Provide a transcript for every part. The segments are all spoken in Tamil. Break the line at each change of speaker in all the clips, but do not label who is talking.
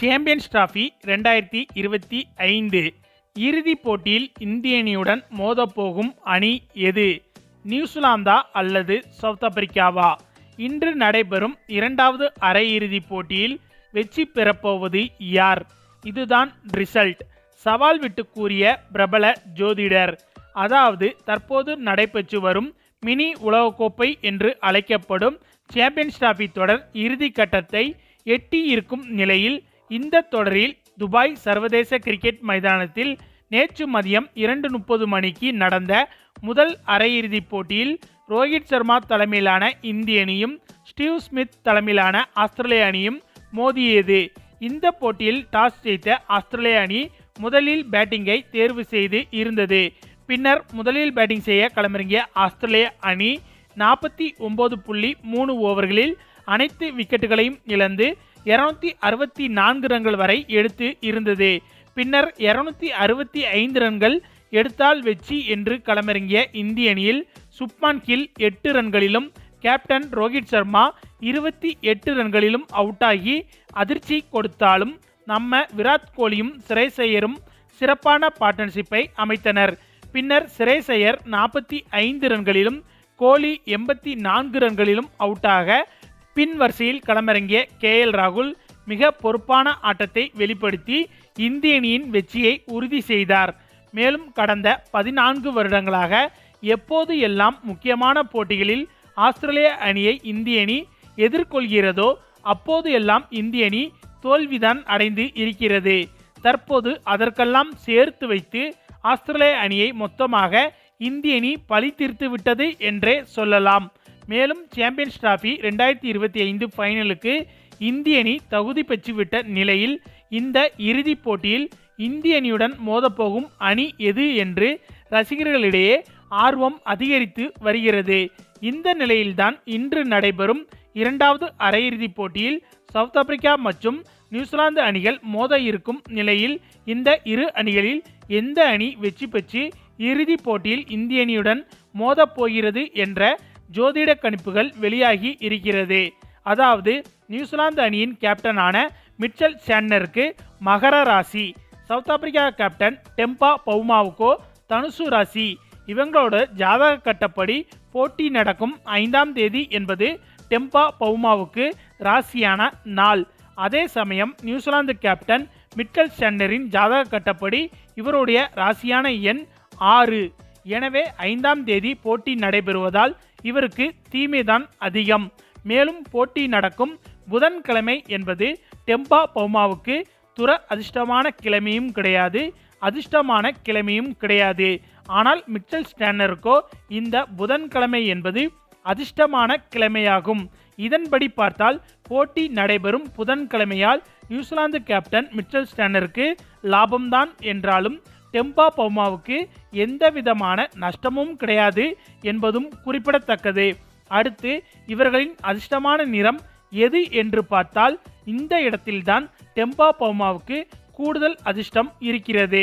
சாம்பியன்ஸ் டிராஃபி ரெண்டாயிரத்தி இருபத்தி ஐந்து. இறுதிப் போட்டியில் இந்திய அணியுடன் மோதப்போகும் அணி எது? நியூசிலாந்தா அல்லது சவுத் ஆப்பிரிக்காவா? இன்று நடைபெறும் இரண்டாவது அரையிறுதிப் போட்டியில் வெற்றி பெறப்போவது யார்? இதுதான் ரிசல்ட். சவால் விட்டு கூறிய பிரபல ஜோதிடர். அதாவது தற்போது நடைபெற்று வரும் மினி உலகக்கோப்பை என்று அழைக்கப்படும் சாம்பியன்ஸ் டிராஃபி தொடர் இறுதி கட்டத்தை எட்டி இருக்கும் நிலையில் இந்த தொடரில் துபாய் சர்வதேச கிரிக்கெட் மைதானத்தில் நேற்று மதியம் இரண்டு முப்பது மணிக்கு நடந்த முதல் அரையிறுதிப் போட்டியில் ரோஹித் சர்மா தலைமையிலான இந்திய அணியும் ஸ்டீவ் ஸ்மித் தலைமையிலான ஆஸ்திரேலிய அணியும் மோதியது. இந்த போட்டியில் டாஸ் ஜெயித்த ஆஸ்திரேலிய அணி முதலில் பேட்டிங்கை தேர்வு செய்து இருந்தது. பின்னர் முதலில் பேட்டிங் செய்ய களமிறங்கிய ஆஸ்திரேலிய அணி நாற்பத்தி ஒன்பது புள்ளி மூணு ஓவர்களில் அனைத்து விக்கெட்டுகளையும் இழந்து இருநூத்தி அறுபத்தி நான்கு ரன்கள் வரை எடுத்து இருந்தது. பின்னர் இருநூத்தி அறுபத்தி ஐந்து ரன்கள் எடுத்தால் வெற்றி என்று களமிறங்கிய இந்திய அணியில் சுப்மான் கில் எட்டு ரன்களிலும் கேப்டன் ரோஹித் சர்மா இருபத்தி எட்டு ரன்களிலும் அவுட் ஆகி அதிர்ச்சி கொடுத்தாலும் நம்ம விராட் கோலியும் சிரேசையரும் சிறப்பான பார்ட்னர்ஷிப்பை அமைத்தனர். பின்னர் சிரேசையர் நாற்பத்தி ஐந்து ரன்களிலும் கோலி எண்பத்தி நான்கு ரன்களிலும் அவுட்டாக பின் வரிசையில் களமிறங்கிய கே எல் ராகுல் மிக பொறுப்பான ஆட்டத்தை வெளிப்படுத்தி இந்திய அணியின் வெற்றியை உறுதி செய்தார். மேலும் கடந்த பதினான்கு வருடங்களாக எப்போது எல்லாம் முக்கியமான போட்டிகளில் ஆஸ்திரேலிய அணியை இந்திய அணி எதிர்கொள்கிறதோ அப்போது எல்லாம் இந்திய அணி தோல்விதான் அடைந்து இருக்கிறது. தற்போது அதற்கெல்லாம் சேர்த்து வைத்து ஆஸ்திரேலிய அணியை மொத்தமாக இந்திய அணி பழி தீர்த்து விட்டது என்றே சொல்லலாம். மேலும் சாம்பியன்ஸ் டிராஃபி ரெண்டாயிரத்தி இருபத்தி ஐந்து ஃபைனலுக்கு இந்திய அணி தகுதி பெற்றுவிட்ட நிலையில் இந்த இறுதிப் போட்டியில் இந்திய அணியுடன் மோதப்போகும் அணி எது என்று ரசிகர்களிடையே ஆர்வம் அதிகரித்து வருகிறது. இந்த நிலையில்தான் இன்று நடைபெறும் இரண்டாவது அரையிறுதிப் போட்டியில் சவுத் ஆப்பிரிக்கா மற்றும் நியூசிலாந்து அணிகள் மோத இருக்கும் நிலையில் இந்த இரு அணிகளில் எந்த அணி வெற்றி பெற்று இறுதிப் போட்டியில் இந்திய அணியுடன் மோதப் போகிறது என்ற ஜோதிட கணிப்புகள் வெளியாகி இருக்கிறது. அதாவது நியூசிலாந்து அணியின் கேப்டனான மிச்சல் சேன்னருக்கு மகர ராசி சவுத் ஆப்பிரிக்கா கேப்டன் டெம்பா பவுமாவுக்கோ தனுசு ராசி. இவங்களோட ஜாதக கட்டப்படி போட்டி நடக்கும் ஐந்தாம் தேதி என்பது டெம்பா பவுமாவுக்கு ராசியான நாள். அதே சமயம் நியூசிலாந்து கேப்டன் மிட்டல் சென்னரின் ஜாதக கட்டப்படி இவருடைய ராசியான எண் ஆறு. எனவே ஐந்தாம் தேதி போட்டி நடைபெறுவதால் இவருக்கு தீமைதான் அதிகம். மேலும் போட்டி நடக்கும் புதன்கிழமை என்பது டெம்பா பவுமாவுக்கு துற அதிர்ஷ்டமான கிழமையும் கிடையாது அதிர்ஷ்டமான கிழமையும் கிடையாது. ஆனால் மிச்சல் ஸ்டேனருக்கோ இந்த புதன்கிழமை என்பது அதிர்ஷ்டமான கிழமையாகும். இதன்படி பார்த்தால் போட்டி நடைபெறும் புதன்கிழமையால் நியூசிலாந்து கேப்டன் மிச்சல் ஸ்டேனருக்கு லாபம்தான் என்றாலும் டெம்பா பவுமாவுக்கு எந்த விதமான நஷ்டமும் கிடையாது என்பதும் குறிப்பிடத்தக்கது. அடுத்து இவர்களின் அதிர்ஷ்டமான நிறம் எது என்று பார்த்தால் இந்த இடத்தில்தான் டெம்பா பவுமாவுக்கு கூடுதல் அதிர்ஷ்டம் இருக்கிறது.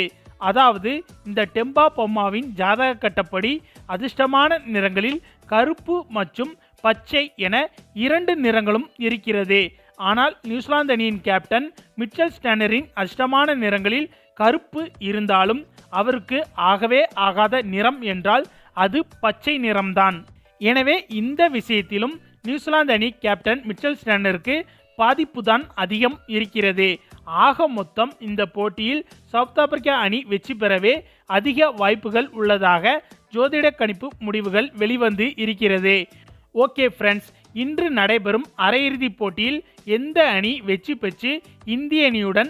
அதாவது இந்த டெம்பா பொம்மாவின் ஜாதக கட்டப்படி அதிர்ஷ்டமான நிறங்களில் கருப்பு மற்றும் பச்சை என இரண்டு நிறங்களும் இருக்கிறது. ஆனால் நியூசிலாந்து அணியின் கேப்டன் மிச்சல் ஸ்டானரின் அதிர்ஷ்டமான நிறங்களில் கருப்பு இருந்தாலும் அவருக்கு ஆகவே ஆகாத நிறம் என்றால் அது பச்சை நிறம்தான். எனவே இந்த விஷயத்திலும் நியூசிலாந்து அணி கேப்டன் மிச்சல் ஸ்டாண்டருக்கு பாதிப்பு தான் அதிகம் இருக்கிறது. ஆக மொத்தம் இந்த போட்டியில் சவுத் ஆப்பிரிக்கா அணி வெற்றி பெறவே அதிக வாய்ப்புகள் உள்ளதாக ஜோதிட கணிப்பு முடிவுகள் வெளிவந்து இருக்கிறது. ஓகே ஃப்ரெண்ட்ஸ் இன்று நடைபெறும் அரையிறுதிப் போட்டியில் எந்த அணி வெற்றி பெற்று இந்திய அணியுடன்